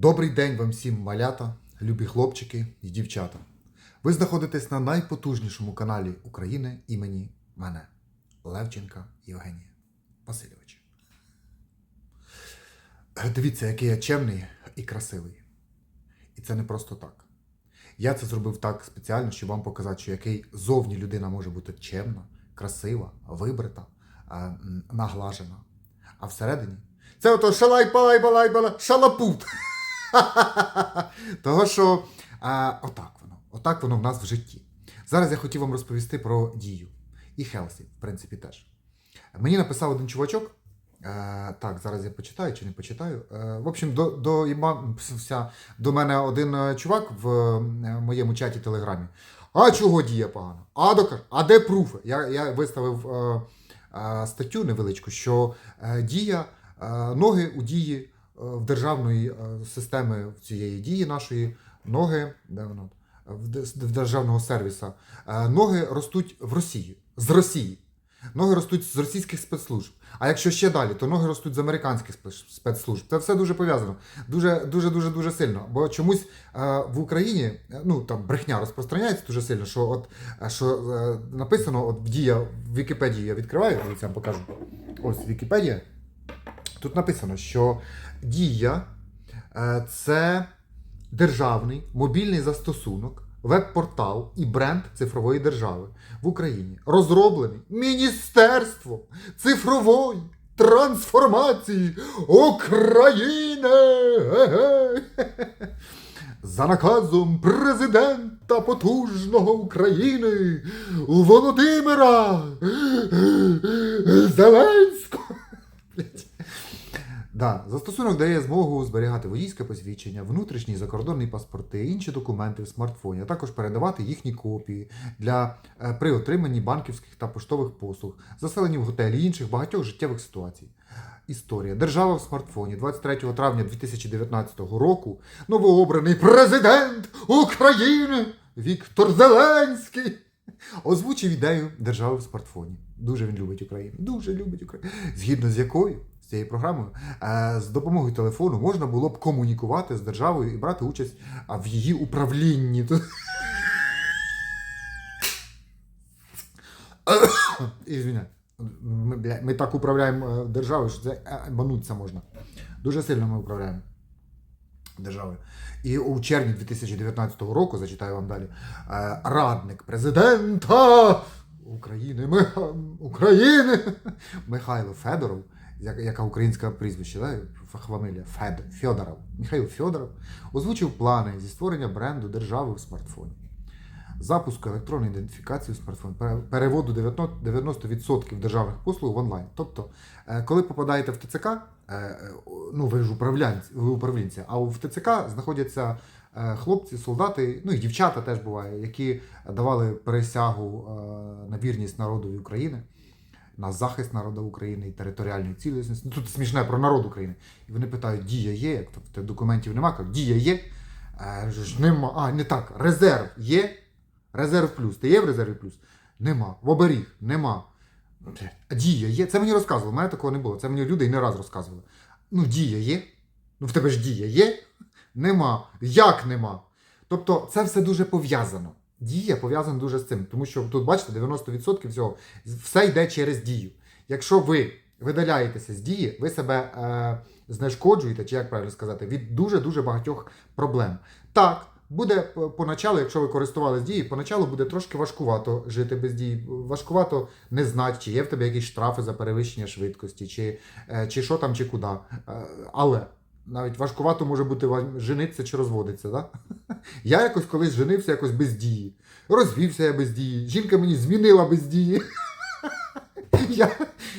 Добрий день вам всім, малята, любі хлопчики і дівчата. Ви знаходитесь на найпотужнішому каналі України імені мене, Левченка Євгенія Васильовича. Е, Дивіться, який я чемний і красивий. І це не просто так. Я це зробив так спеціально, щоб вам показати, що який зовні людина може бути чемна, красива, вибрита, е, наглажена. А всередині це ото шалай палай балай бала шалапут. Того, що а, отак воно. Отак воно в нас в житті. Зараз я хотів вам розповісти про дію. І Хелсі, в принципі, теж. Мені написав один чувачок. Е, так, зараз я почитаю чи не почитаю. Е, в общем, до, до, до мене один е, чувак в е, моєму чаті Телеграмі. А чого дія погана? А докаж, а де пруфи? Я, я виставив е, е, статтю невеличку, що е, дія, е, ноги у дії в державної е, системи цієї дії нашої, ноги, де воно? В, державного сервіса, е, ноги ростуть в Росії, з Росії. Ноги ростуть з російських спецслужб. А якщо ще далі, то ноги ростуть з американських спецслужб. Це все дуже пов'язано. Дуже, дуже, дуже, дуже сильно. Бо чомусь е, в Україні е, ну там брехня розпространяється дуже сильно, що от е, що е, написано, от дія в Вікіпедії я відкриваю, я вам покажу. Ось Вікіпедія. Тут написано, що дія е, це державний мобільний застосунок, веб-портал і бренд цифрової держави в Україні, розроблений Міністерством цифрової трансформації України. За наказом президента потужного України Володимира Зеленського. Да, застосунок дає змогу зберігати водійське посвідчення, внутрішні закордонні паспорти, інші документи в смартфоні, а також передавати їхні копії для е, при отриманні банківських та поштових послуг, заселенні в готелі і інших багатьох життєвих ситуацій. Історія. Держава в смартфоні 23 травня 2019 року новообраний президент України Віктор Зеленський озвучив ідею держави в смартфоні. Дуже він любить Україну. Дуже любить Україну. Згідно з якою цією програмою е, з допомогою телефону можна було б комунікувати з державою і брати участь в її управлінні. Ми, ми так управляємо е, державою, що це е, бануться можна. Дуже сильно ми управляємо державою. І у червні 2019 року, зачитаю вам далі, радник президента України, Миха... України Михайло Федоров, яка українська прізвище, да? фамилія Фед... Федоров, Михайло Федоров, озвучив плани зі створення бренду держави в смартфоні. Запуску електронної ідентифікації в смартфон, переводу 90% 90% державних послуг в онлайн. Тобто, е, коли попадаєте в ТЦК, е, ну ви ж управлянці, ви управлінці, а в ТЦК знаходяться е, хлопці, солдати, ну і дівчата теж буває, які давали присягу на вірність народові України, на захист народу України і територіальної цілісності. Ну, тут смішне про народ України. І вони питають, дія є, як то в тебе документів нема, кажуть, дія є. Е, ж нема. А, не так. Резерв є. Резерв плюс. Ти є в резерві плюс? Нема. В оберіг нема. Дія є. Це мені розказували. Мене такого не було. Це мені люди і не раз розказували. Ну, дія є. Ну, в тебе ж дія є? Нема. Як нема? Тобто це все дуже пов'язано. Дія пов'язана дуже з цим. Тому що тут, бачите, 90% всього все йде через дію. Якщо ви видаляєтеся з дії, ви себе е, знешкоджуєте, чи як правильно сказати, від дуже-дуже багатьох проблем. Так, буде поначалу, якщо ви користувалися дією, поначалу буде трошки важкувато жити без дії. Важкувато не знати, чи є в тебе якісь штрафи за перевищення швидкості, чи, е, чи що там, чи куди. Е, але навіть важкувато може бути вам женитися чи розводитися. Да? Я якось колись женився якось без дії. Розвівся я без дії. Жінка мені змінила без дії. Я,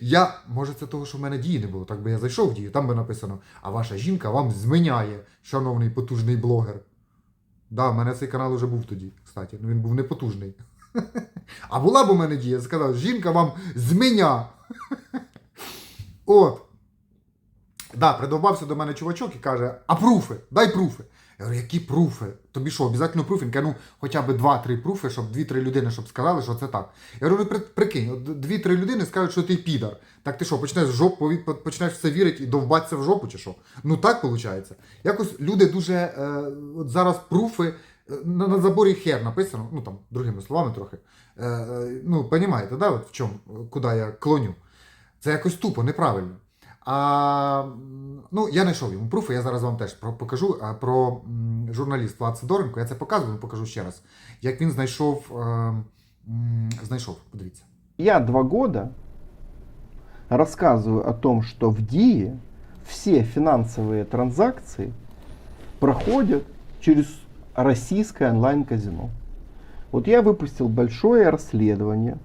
я, може, це того, що в мене дії не було. Так би я зайшов в дію, там би написано, а ваша жінка вам зміняє, шановний потужний блогер. Да, в мене цей канал вже був тоді, кстати. Ну він був не потужний. А була б у мене дія, сказав, жінка вам зміня. От. Да, придовбався до мене чувачок і каже: а пруфи, дай пруфи. Я говорю, які пруфи? Тобі що, обов'язково пруфи? Він ну хоча б два-три пруфи, щоб дві-три людини щоб сказали, що це так. Я говорю, ну прикинь, от дві-три людини скажуть, що ти підар. Так ти що, почнеш жоп, почнеш все вірити і довбатися в жопу, чи що? Ну так виходить. Якось люди дуже е, от зараз пруфи. е, На, на заборі хер написано, ну там другими словами трохи. Е, е, ну, розумієте, да, от в чому, куди я клоню. Це якось тупо, неправильно. А, м, ну, я знайшов йому пруфи, я зараз вам теж про, покажу. А, про м, журналіст Влад Сидоренко, я це показував, покажу ще раз. Як він знайшов. Е, м, знайшов, подивіться. Я два года рассказываю о том, что в ДИИ все финансовые транзакции проходят через российское онлайн-казино. Вот я выпустил большое расследование.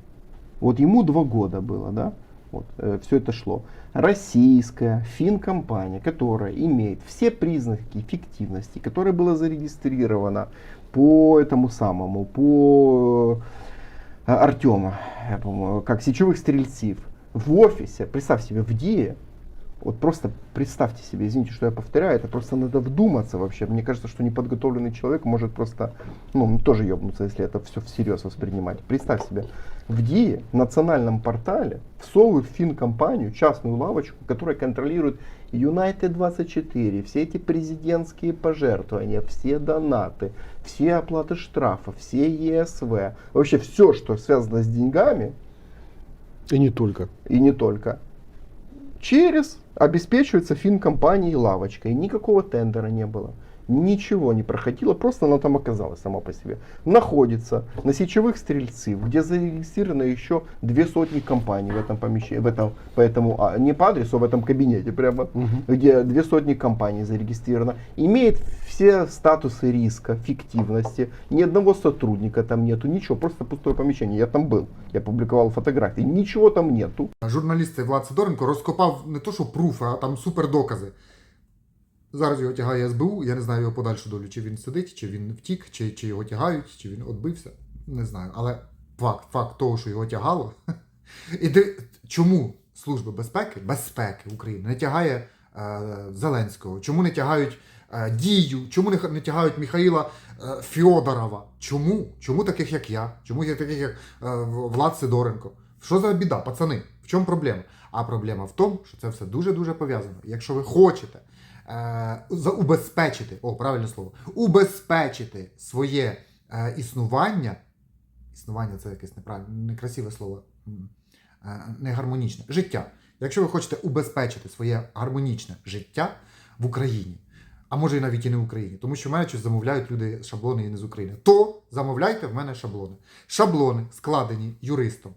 Вот ему два года было, да? Вот, все это шло. Российская финкомпания, которая имеет все признаки фиктивности, которая была зарегистрирована по этому самому, по э, Артема, как сечевых стрельцов, в офисе, представь себе, в ДИЕ, вот просто представьте себе, извините, что я повторяю, это просто надо вдуматься вообще. Мне кажется, что неподготовленный человек может просто, ну, тоже ебнуться, если это все всерьез воспринимать. Представь себе, в ДИЕ, в национальном портале, всовывают в финкомпанию, частную лавочку, которая контролирует United 24, все эти президентские пожертвования, все донаты, все оплаты штрафов, все ЕСВ, вообще все, что связано с деньгами, И не только. и не только, через обеспечивается финкомпанией лавочкой. Никакого тендера не было. Ничего не проходило, просто она там оказалась сама по себе. Находится на сечевых стрельцев, где зарегистрировано еще две сотни компаний в этом помещении, в этом, по этому, а, не по адресу, а в этом кабинете прямо, где две сотни компаний зарегистрировано. Имеет все статусы риска, фиктивности, ни одного сотрудника там нету, ничего, просто пустое помещение. Я там был, я публиковал фотографии, ничего там нету. Журналіст цей Влад Сидоренко розкопав не то, що пруфи, а там супердокази. Зараз його тягає СБУ, я не знаю його подальшу долю, чи він сидить, чи він втік, чи, чи його тягають, чи він відбився. Не знаю. Але факт, факт того, що його тягало. І де, чому Служба безпеки, безпеки України не тягає е, Зеленського? Чому не тягають е, Дію? Чому не, не тягають Михаїла е, Фьодорова? Чому? Чому таких, як я? Чому таких, як е, Влад Сидоренко? Що за біда, пацани? В чому проблема? А проблема в тому, що це все дуже-дуже пов'язано. Якщо ви хочете е, убезпечити, о, правильне слово, убезпечити своє е, існування, існування це якесь неправильне, некрасиве слово, е, не життя. Якщо ви хочете убезпечити своє гармонічне життя в Україні, а може і навіть і не в Україні, тому що в мене щось замовляють люди шаблони і не з України, то замовляйте в мене шаблони. Шаблони складені юристом.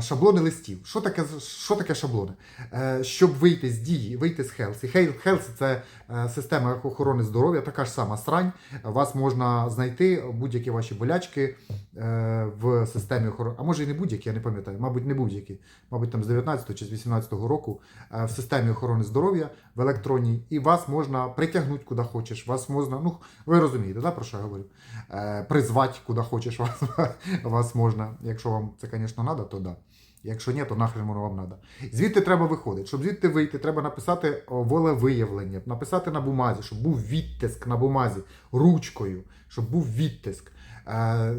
Шаблони листів. Що таке, що таке шаблони? Е, Щоб вийти з дії, вийти з Хелсі. Хелсі це е, система охорони здоров'я, така ж сама срань. Вас можна знайти будь-які ваші болячки в системі охорони. А може і не будь-які, я не пам'ятаю. Мабуть, не будь-які. Мабуть, там з 19 чи з 18 року е, в системі охорони здоров'я в електронній, і вас можна притягнути куди хочеш. Вас можна, ну ви розумієте, да, про що я говорю? Е, Призвати куди хочеш вас, вас можна. Якщо вам це, звісно, треба, то да. Якщо ні, то нахрен воно вам треба. Звідти треба виходити. Щоб звідти вийти, треба написати волевиявлення, написати на бумазі, щоб був відтиск на бумазі ручкою, щоб був відтиск.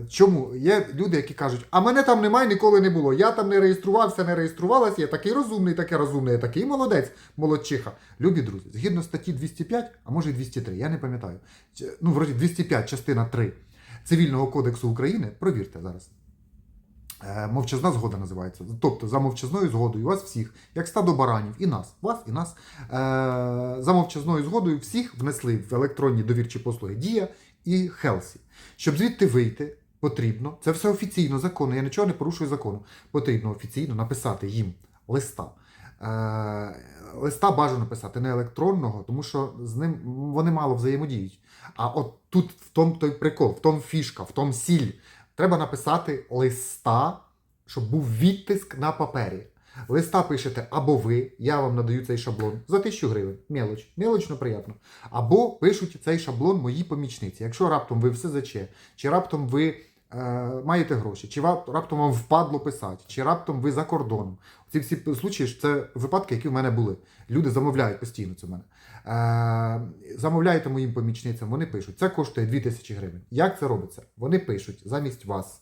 Чому? Є люди, які кажуть, а мене там немає, ніколи не було. Я там не реєструвався, не реєструвалася, я такий розумний, такий розумний, я такий молодець, молодчиха. Любі друзі, згідно статті 205, а може і 203, я не пам'ятаю. Ну, вроді 205, частина 3 Цивільного кодексу України, провірте зараз. Е, Мовчазна згода називається. Тобто за мовчазною згодою вас всіх, як стадо баранів, і нас, вас і нас, е, за мовчазною згодою всіх внесли в електронні довірчі послуги Дія і Хелсі. Щоб звідти вийти, потрібно, це все офіційно законно, я нічого не порушую закону. Потрібно офіційно написати їм листа. Е, листа бажано писати не електронного, тому що з ним вони мало взаємодіють. А от тут в тому той прикол, в тому фішка, в тому сіль. Треба написати листа, щоб був відтиск на папері. Листа пишете або ви, я вам надаю цей шаблон за 1000 гривень. Мелоч, мелочно приємно. Або пишуть цей шаблон мої помічниці. Якщо раптом ви в СЗЧ, чи раптом ви е, маєте гроші, чи раптом вам впадло писати, чи раптом ви за кордоном. Ці всі случаї це випадки, які в мене були. Люди замовляють постійно це в мене. Е, замовляєте моїм помічницям, вони пишуть, це коштує 2000 гривень. Як це робиться? Вони пишуть замість вас.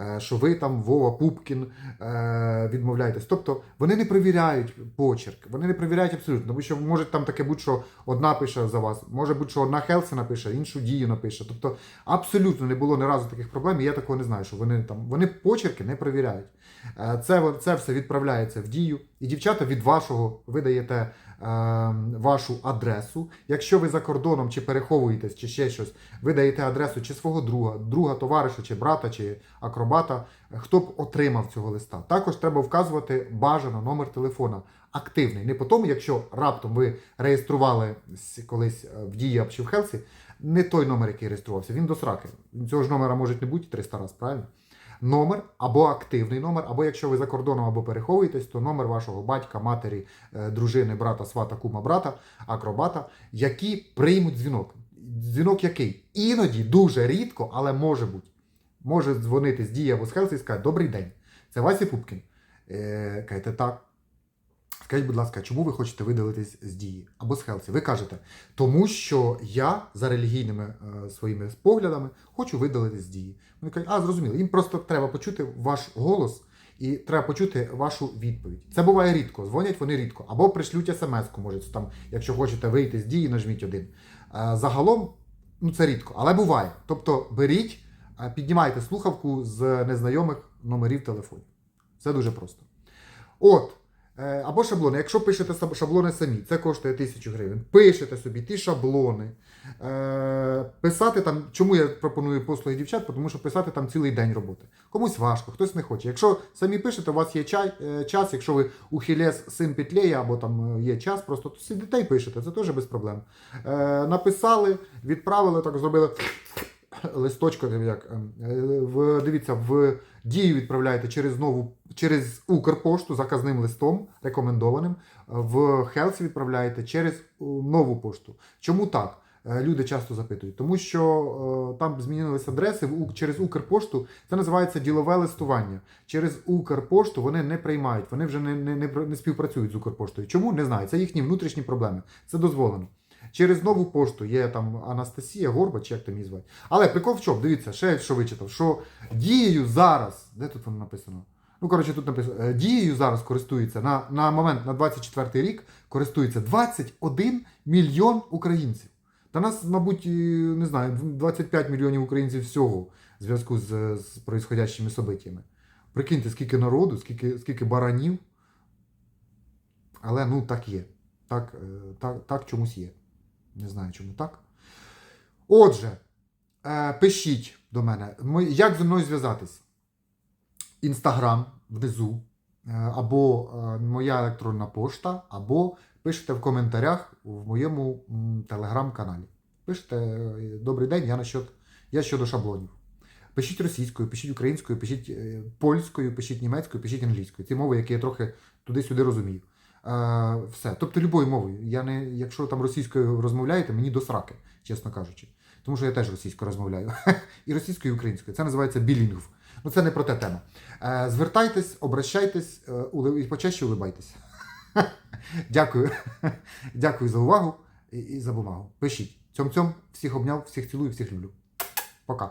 Е, Що ви там Вова Пупкін е, відмовляєтесь. Тобто вони не перевіряють почерк, вони не перевіряють абсолютно, тому що може там таке бути, що одна пише за вас, може бути, що одна Хелсі напише, іншу дію напише. Тобто абсолютно не було ні разу таких проблем, і я такого не знаю, що вони там вони почерки не перевіряють. Е, Це, це все відправляється в дію, і дівчата від вашого ви даєте е, вашу адресу. Якщо ви за кордоном чи переховуєтесь, чи ще щось, ви даєте адресу чи свого друга, друга, товариша, чи брата, чи акробата, е, хто б отримав цього листа. Також треба вказувати бажано номер телефона активний. Не по тому, якщо раптом ви реєстрували колись е, в дії чи в Хелсі, не той номер, який реєструвався, він до сраки. Цього ж номера може не бути 300 разів, правильно? Номер або активний номер, або якщо ви за кордоном або переховуєтесь, то номер вашого батька, матері, е, дружини, брата, свата, кума, брата, акробата, які приймуть дзвінок. Дзвінок який? Іноді дуже рідко, але може бути. Може дзвонити з дії або з Хелсі і сказати Добрий день. Це Вася Пупкін. Е, кажете, так. Скажіть, будь ласка, чому ви хочете видалитись з дії або з Хелсі? Ви кажете, тому що я за релігійними е, своїми поглядами хочу видалитись з дії. Вони кажуть, а зрозуміло, їм просто треба почути ваш голос і треба почути вашу відповідь. Це буває рідко, дзвонять вони рідко. Або пришлють смс-ку, може, там, якщо хочете вийти з дії, нажміть один. Е, загалом, ну це рідко, але буває. Тобто беріть, е, піднімайте слухавку з незнайомих номерів телефонів. Це дуже просто. От. Е, Або шаблони. Якщо пишете шаблони самі, це коштує 1000 гривень. Пишете собі ті шаблони. Е, Писати там, чому я пропоную послуги дівчат, тому що писати там цілий день роботи. Комусь важко, хтось не хоче. Якщо самі пишете, у вас є е, час, якщо ви у Хілес син Петлея, або там є час, просто то сидите і пишете, це теж без проблем. Написали, відправили, так зробили листочком, як ем, в дивіться, в дію відправляєте через нову через Укрпошту заказним листом рекомендованим. В Хелсі відправляєте через е, нову пошту. Чому так? Е, Люди часто запитують, тому що е, там змінилися адреси через Укрпошту. Це називається ділове листування. Через Укрпошту вони не приймають, вони вже не, не, не, не співпрацюють з Укрпоштою. Чому? Не знаю. Це їхні внутрішні проблеми. Це дозволено. Через нову пошту є там Анастасія Горба, чи як там її звати. Але прикол в чому? Дивіться, ще що вичитав, що дією зараз, де тут воно написано? Ну, коротше, тут написано, е, дією зараз користується на, на момент на 24 рік користується 21 мільйон українців. Та нас, мабуть, не знаю, 25 мільйонів українців всього в зв'язку з, з происходящими событиями. Прикиньте, скільки народу, скільки, скільки баранів. Але ну так є. Так, е, так, так чомусь є. Не знаю, чому так. Отже, е, пишіть до мене, як зі мною зв'язатись? Інстаграм внизу, е, або е, моя електронна пошта, або пишете в коментарях в моєму телеграм-каналі. Пишете е, Добрий день, я насчет, я щодо шаблонів. Пишіть російською, пишіть українською, пишіть польською, пишіть німецькою, пишіть англійською. Ці мови, які я трохи туди-сюди розумію. Все. Тобто любою мовою. Я не, якщо там російською розмовляєте, мені до сраки, чесно кажучи. Тому що я теж російською розмовляю. і російською, і українською. Це називається білінгв. Ну це не про те тема. Е, звертайтесь, обращайтесь е, і почаще улибайтесь. Дякую. Дякую за увагу і за бумагу. Пишіть. Цьом-цьом, всіх обняв, всіх цілую, всіх люблю. Пока.